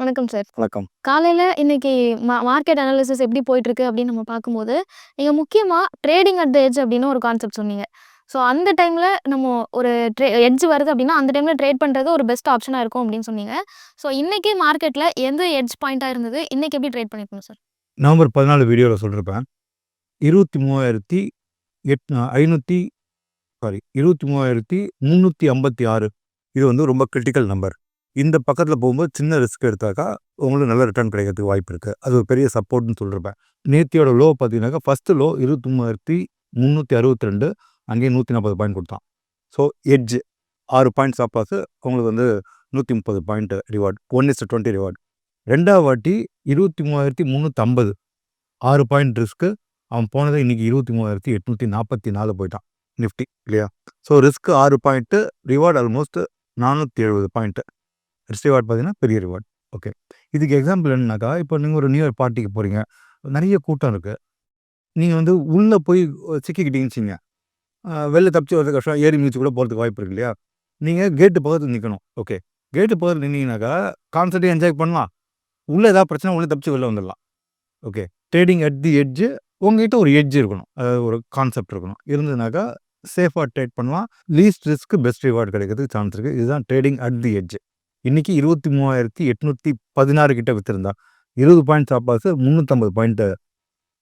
வணக்கம் சார். வணக்கம். காலையில இன்னைக்கு மா மார்க்கெட் அனாலிசிஸ் எப்படி போயிட்டுருக்கு அப்படின்னு நம்ம பார்க்கும்போது, நீங்க முக்கியமா ட்ரேடிங் அட் த எட்ஜ் அப்படின்னு ஒரு கான்செப்ட் சொன்னீங்க. ஸோ அந்த டைம்ல நம்ம ஒரு ட்ரே எட்ஜ் வருது அப்படின்னா, அந்த டைம்ல ட்ரேட் பண்றது ஒரு பெஸ்ட் ஆப்ஷனா இருக்கும் அப்படின்னு சொன்னீங்க. ஸோ இன்னைக்கு மார்க்கெட்ல எந்த எட்ஜ் பாயிண்ட்டா இருந்தது? இன்னைக்கு எப்படி ட்ரேட் பண்ணியிருக்கீங்க சார்? நவம்பர் 14 வீடியோல சொல்லிருப்பேன். 23,000 எட் 500 சாரி 23,356 இது வந்து ரொம்ப கிரிட்டிக்கல் நம்பர். இந்த பக்கத்தில் போகும்போது சின்ன ரிஸ்க் எடுத்தாக்கா உங்களுக்கு நல்ல ரிட்டர்ன் கிடைக்கிறதுக்கு வாய்ப்பு இருக்குது அது ஒரு பெரிய சப்போர்ட்னு சொல்லியிருப்பேன் நேத்தியோட லோ பார்த்தீங்கன்னாக்கா ஃபஸ்ட்டு லோ இருபத்தி மூவாயிரத்தி முந்நூற்றி அறுபத்தி ரெண்டு அங்கேயும் நூற்றி நாற்பது பாயிண்ட் கொடுத்தான். ஸோ எட்ஜ் ஆறு பாயிண்ட் சாப்பாசு உங்களுக்கு வந்து நூற்றி முப்பது point reward one is twenty reward ரெண்டாவது வாட்டி இருபத்தி மூவாயிரத்தி முந்நூற்றம்பது ஆறு பாயிண்ட் ரிஸ்க்கு அவன் போனது இன்றைக்கி இருபத்தி மூவாயிரத்தி எட்நூற்றி நாற்பத்தி நாலு போயிட்டான் நிஃப்டி இல்லையா? ஸோ ரிஸ்க்கு ஆறு பாயிண்ட்டு ரிவார்டு ஆல்மோஸ்ட் நானூற்றி எழுபது பாயிண்ட்டு ரிவார்ட் பார்த்தீங்கன்னா பெரிய ரிவார்ட். ஓகே. இதுக்கு எக்ஸாம்பிள் என்னன்னாக்கா, இப்போ நீங்கள் ஒரு நியூ இயர் பார்ட்டிக்கு போகிறீங்க நிறைய கூட்டம் இருக்குது நீங்கள் வந்து உள்ளே போய் சிக்கிக்கிட்டீங்கன்னு வெளில தப்பிச்சு வரது கஷ்டம். ஏறி மிதிச்சு கூட போகிறதுக்கு வாய்ப்பு இருக்கு இல்லையா? நீங்கள் கேட்டு பக்கத்தில் நிற்கணும் ஓகே. கேட்டு பக்கத்தில் நின்னீங்கனாக்கா, கான்சர்ட்டே என்ஜாய் பண்ணலாம். உள்ளே ஏதாவது பிரச்சனை உள்ளே தப்பிச்சு வெளில வந்துடலாம். Okay. Trading at the edge உங்ககிட்ட ஒரு எட்ஜ் இருக்கணும். அதாவது ஒரு கான்செப்ட் இருக்கணும். இருந்ததுனாக்கா சேஃபாக ட்ரேட் பண்ணலாம். லீஸ்ட் ரிஸ்க்கு பெஸ்ட் ரிவார்ட் கிடைக்கிறதுக்கு சான்ஸ் இருக்குது இதுதான் ட்ரேடிங் அட் தி எட்ஜ். இன்னைக்கு 23,816 கிட்ட வித்திருந்தான். 20 பாயிண்ட் ஸ்டாப் லாஸ் 350 பாயிண்ட்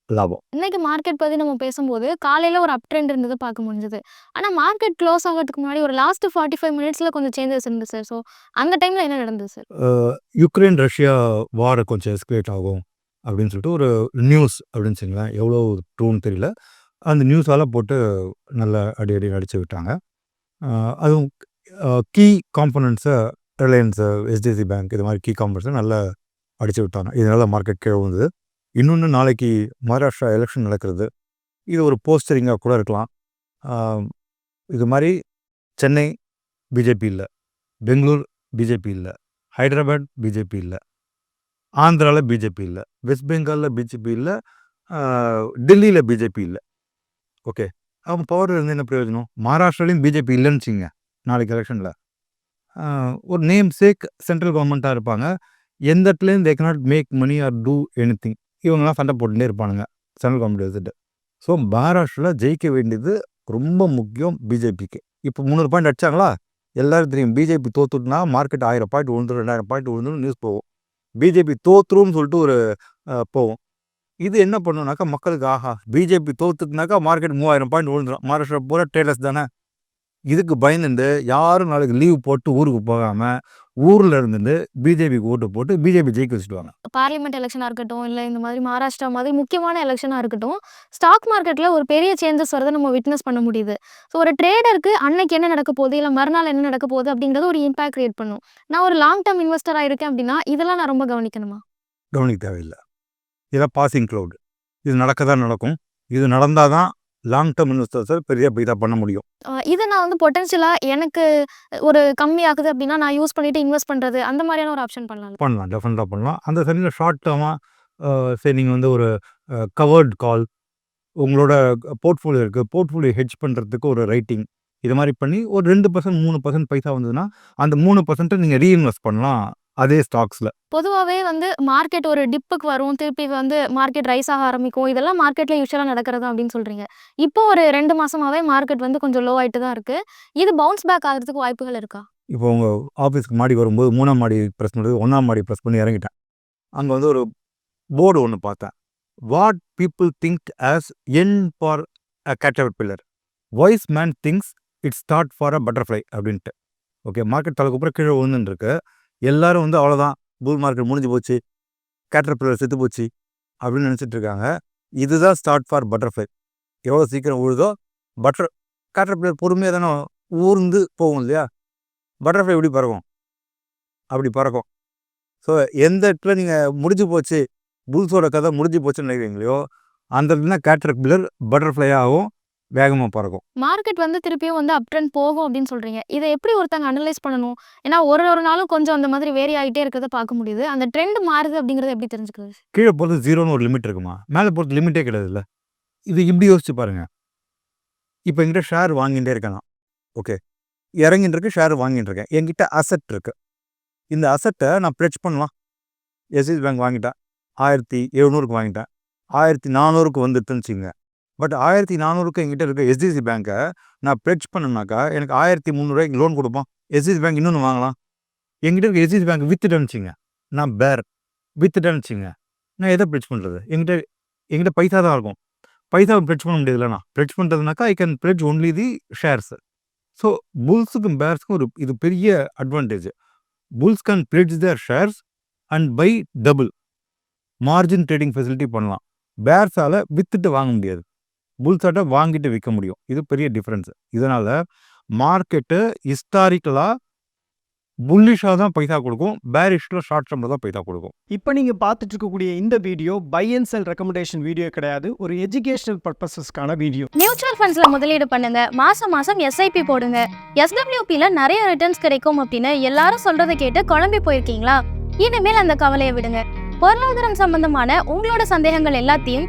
லாபம். இன்னைக்கு மார்க்கெட் பத்தி நம்ம பேசும்போது, காலையில ஒரு அப் ட்ரெண்ட் இருந்தது பார்க்க முடிஞ்சது. ஆனா மார்க்கெட் க்ளோஸ் ஆகறதுக்கு முன்னாடி ஒரு லாஸ்ட் 45 மினிட்ஸ்ல கொஞ்சம் சேஞ்சஸ் இருந்தது சார். ஸோ அந்த டைம்ல என்ன நடந்தது சார்? யுக்ரைன், ரஷ்யா வார் கொஞ்சம் எஸ்கலேட் ஆகும் அப்படின்னு சொல்லிட்டு ஒரு நியூஸ் அப்படின்னு வச்சுக்கங்களேன். எவ்வளோ ட்ரூன்னு தெரியல. அந்த நியூஸால போட்டு நல்ல அடி அடின்னு அடிச்சு விட்டாங்க. அதுவும் key components Reliance, HDFC bank இது மாதிரி கீ காம்போனன்ட்ஸ நல்லா அடித்து விட்டாங்க. இதனால் மார்க்கெட் கீழே விழுந்தது. இன்னொன்று நாளைக்கு மகாராஷ்டிரா எலெக்ஷன் நடக்கிறது. இது ஒரு போஸ்டரிங்காக கூட இருக்கலாம். இது மாதிரி சென்னை பிஜேபி இல்லை பெங்களூர் பிஜேபி இல்லை ஹைதராபாத் பிஜேபி இல்லை ஆந்திராவில் பிஜேபி இல்லை வெஸ்ட் பெங்காலில் பிஜேபி இல்லை டெல்லியில் பிஜேபி இல்லை ஓகே. அவங்க பவர் இருந்து என்ன பிரயோஜனம்? மகாராஷ்டிராலையும் பிஜேபி இல்லைன்னு வச்சுங்க நாளைக்கு எலெக்ஷனில் ஒரு நேம் சேக் சென்ட்ரல் கவர்மெண்ட்டாக இருப்பாங்க. எந்த இடத்துலயும் they not make money or do anything. இவங்கெல்லாம் சண்டை போட்டுகிட்டே இருப்பானுங்க. சென்ட்ரல் கவர்மெண்ட் எடுத்துகிட்டு ஸோ மகாராஷ்டிராவில் ஜெயிக்க வேண்டியது ரொம்ப முக்கியம் பிஜேபிக்கு. இப்போ 300 பாயிண்ட் அடிச்சாங்களா? எல்லாரும் தெரியும். பிஜேபி தோத்துட்டுனா மார்க்கெட் ஆயிரம் பாயிண்ட் விழுந்துடும் ரெண்டாயிரம் பாயிண்ட் விழுந்துடும் நியூஸ் போகும். பிஜேபி தோத்துரும்னு சொல்லிட்டு ஒரு போகும். இது என்ன பண்ணுனாக்கா மக்களுக்கு ஆஹா! பிஜேபி தோத்துட்டுனாக்கா மார்க்கெட் 3000 பாயிண்ட் விழுந்துடும் மகாராஷ்டிரா பூரா ட்ரேடர்ஸ் தானே. இதுக்கு பயந்துண்டு யாரும் நாளைக்கு லீவ் போட்டு ஊருக்கு போகாம, ஊர்ல இருந்துட்டு பிஜேபிக்கு ஓட்டு போட்டு பிஜேபி ஜெயிக்க வச்சுடுவாங்க. பார்லிமென்ட் எலக்ஷனா இருக்கட்டும், இல்ல இந்த மாதிரி மகாராஷ்டிரா மாதிரி முக்கியமான எலக்ஷனா இருக்கட்டும், ஸ்டாக் மார்க்கெட்ல ஒரு பெரிய சேஞ்சஸ் வரத நம்ம விட்னஸ் பண்ண முடியுது. ஸோ ஒரு ட்ரேடருக்கு அன்னைக்கு என்ன நடக்க போகுது, இல்ல மறுநாள் என்ன நடக்க போகுது அப்படிங்கிறது ஒரு இம்பாக்ட் கிரியேட் பண்ணும். நான் ஒரு லாங் டெர்ம் இன்வெஸ்டரா இருக்கேன் அப்படின்னா, இதெல்லாம் நான் ரொம்ப கவனிக்கணுமா? கவனிக்க தேவையில்ல. இதெல்லாம் பாசிங் க்ளவுட். இது நடக்க தான் நடக்கும். இது நடந்தா தான் லாங் டெர்ம் இன்வெஸ்டர்ஸ பெரிய இதா பண்ண முடியும். இத நான் வந்து பொட்டன்ஷியலா எனக்கு ஒரு கம்மி ஆகுது அப்படின்னா, நான் யூஸ் பண்ணிட்டு இன்வெஸ்ட் பண்றது அந்த மாரியான ஒரு ஆப்ஷன் பண்ணலாம்ல? பண்ணலாம். டெஃபினட்டா பண்ணலாம். அந்த சமயத்துல ஷார்ட் டெர்மா அ சரி நீங்க வந்து ஒரு கவர்ட் கால் உங்களோட போர்ட்ஃபோலியோ இருக்கு. போர்ட்ஃபோலியோ ஹெட்ஜ் பண்றதுக்கு ஒரு ரைட்டிங். இது மாரி பண்ணி ஒரு 2% 3% பைசா வந்ததுன்னா, அந்த 3% நீங்க ரீஇன்வெஸ்ட் பண்ணலாம். அதே ஸ்டாக்ஸ்ல. பொதுவாவே வந்து மார்க்கெட் ஒரு டிப்புக்கு வரும். திருப்பி வந்து மார்க்கெட் ரைஸ் ஆக ஆரம்பிக்கும். இதெல்லாம் மார்க்கெட்ல யூசுவலா நடக்கிறது அப்படின்னு சொல்றீங்க. இப்போ ஒரு 2 மாசமாவே மார்க்கெட் வந்து கொஞ்சம் லோ ஆயிட்டு தான் இருக்கு. இது பவுன்ஸ் பேக் ஆகுறதுக்கு வாய்ப்புகள் இருக்கா? இப்போ உங்க ஆஃபீஸ்க்கு மாடி வரும்போது 3ஆம் மாடி பிரஸ் பண்ணது 1ஆம் மாடி பிரஸ் பண்ணி இறங்கிட்டேன். அங்க வந்து ஒரு போர்டு ஒண்ணு பார்த்தேன். What people think as end for a caterpillar. Wise man thinks it's start for a butterfly அப்படின்ட்டு. ஓகே. மார்க்கெட் தலகுப்புற கீழ விழுந்துன்னு இருக்கு. எல்லாரும் வந்து அவ்வளோதான். பூல் மார்க்கெட் முடிஞ்சு போச்சு. கேட்டர்பில்லர் செத்து போச்சு. அப்படின்னு நினச்சிட்டு இருக்காங்க. இதுதான் ஸ்டார்ட் ஃபார் பட்டர்ஃப்ளை. எவ்வளோ சீக்கிரம் உழுதோ பட்டர் கேட்டர்பில்லர் பொறுமையாக தானே ஊர்ந்து போகும் இல்லையா? பட்டர்ஃப்ளை எப்படி பறக்கும்? அப்படி பறக்கும். ஸோ எந்த இடத்துல நீங்கள் முடிஞ்சு போச்சு, புல்ஸோட கதை முடிஞ்சு போச்சுன்னு நினைக்கிறீங்களோ, அந்த இடத்துல கேட்டர்பில்லர் பட்டர்ஃப்ளையாவும் வேகமா பறக்கும். மார்க்கெட் வந்து திருப்பியும் வந்து அப் ட்ரெண்ட் போகும் அப்படின்னு சொல்றீங்க. இத எப்படி ஒருத்தங்க அனலைஸ் பண்ணணும்? ஏன்னா ஒரு ஒரு நாளும் கொஞ்சம் அந்த மாதிரி வேரி ஆயிட்டே இருக்கிறத பார்க்க முடியுது. அந்த ட்ரெண்ட் மாறுது அப்படிங்கிறத எப்படி தெரிஞ்சுக்கிறது? கீழ போறது 0ன்னு ஒரு லிமிட் இருக்குமா? மேல போறது லிமிட்டே கிடையாதுல்ல. இது இப்படி யோசிச்சு பாருங்க. இப்ப என்கிட்ட ஷேர் வாங்கிட்டே இருக்கேன். ஓகே. இறங்கின்னு இருக்கு ஷேர் வாங்கிட்டு இருக்கேன். என்கிட்ட அசெட் இருக்கு. இந்த அசெட்ட நான் பிளெட்ஜ் பண்ணலாம். எஸ்எஸ் பேங்க் வாங்கிட்டேன் ஆயிரத்தி எழுநூறுக்கு வாங்கிட்டேன் ஆயிரத்தி நானூறுக்கு வந்துட்டுன்னு வச்சுங்க பட் ஆயிரத்தி நானூறுக்கு எங்கிட்ட இருக்க எஸ்டிசி பேங்க்கை நான் பிரெச் பண்ணேன்னாக்கா எனக்கு ஆயிரத்தி முந்நூறுரூவாய்க்கு லோன் கொடுப்போம் எஸ்டிசி பேங்க் இன்னொன்று வாங்கலாம். எங்கிட்ட இருக்க எஸ்டிசி பேங்க் வித்துட்டேன்னு வச்சுங்க நான் பேர் வித்துட்டேன்னு வச்சுங்க நான் எதை ப்ளெட்ஜ் பண்ணுறது எங்கிட்ட எங்கிட்ட பைசா தான் இருக்கும். பைசாவை ப்ளெட்ஜ் பண்ண முடியாதுல்ல நான். Pledge பண்ணுறதுனாக்கா I can pledge only the shares so புல்ஸுக்கும் பேர்ஸுக்கும் ஒரு இது பெரிய advantage bulls can pledge their shares and buy double margin trading facility பண்ணலாம். பேர்ஸால் வித்துட்டு வாங்க முடியாது. புல்ஸாட்ட வாங்கிட்டு விற்க முடியும். இது பெரிய டிஃப்ரென்ஸ் இதனால் மார்க்கெட்டு ஹிஸ்டாரிக்கலாக புல்லிஷாக தான் பைசா கொடுக்கும். பேரிஷில் ஷார்ட் டர்மில் தான் பைசா கொடுக்கும். இப்போ நீங்கள் பார்த்துட்டு இருக்கக்கூடிய இந்த video buy and sell recommendation video கிடையாது. ஒரு எஜுகேஷனல் பர்பஸஸ்க்கான வீடியோ. மியூச்சுவல் ஃபண்ட்ஸ்ல முதலீடு பண்ணுங்க. மாசம் மாசம் எஸ்ஐபி போடுங்க. எஸ்டபிள்யூபில நிறைய ரிட்டர்ன்ஸ் கிடைக்கும் அப்படின்னு எல்லாரும் சொல்றதை கேட்டு குழம்பி போயிருக்கீங்களா? இனிமேல் அந்த கவலையை விடுங்க. பொருளாதாரம் சம்பந்தமான உங்களோட சந்தேகங்கள் எல்லாத்தையும்